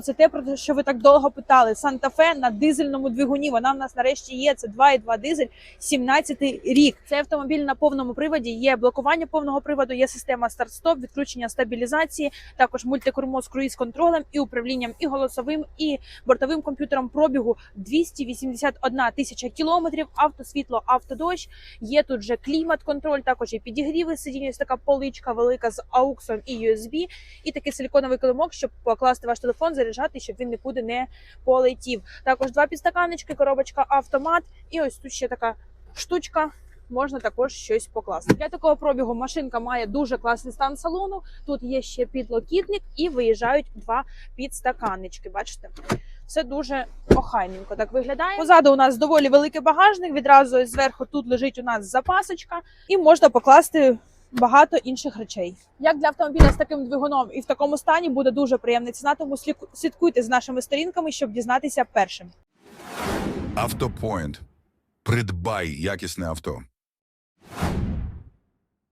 Це те, про те, що ви так довго питали. Санта-Фе на дизельному двигуні. Вона в нас нарешті є. Це 2,2 дизель, 17-й рік. Це автомобіль на повному приводі. Є блокування повного приводу, є система старт-стоп, відключення стабілізації, також мультикермо з круїз-контролем і управлінням і голосовим, і бортовим комп'ютером пробігу 281 тисяча кілометрів. Автосвітло, автодощ. Є тут же клімат-контроль, також і підігріви сидіння. Ось така поличка велика з ауксом і USB, і такий силіконовий килимок, щоб покласти ваш телефон, заряджати, щоб він нікуди не полетів. Також два підстаканнички, коробочка автомат, і ось тут ще така штучка. Можна також щось покласти. Для такого пробігу машинка має дуже класний стан салону. Тут є ще підлокітник і виїжджають два підстаканнички. Бачите? Все дуже охайненько так виглядає. Позаду у нас доволі великий багажник. Відразу зверху тут лежить у нас запасочка, і можна покласти багато інших речей. Як для автомобіля з таким двигуном і в такому стані буде дуже приємна ціна, тому слідку- слідкуйте з нашими сторінками, щоб дізнатися першим. Автопоінт. Придбай якісне авто.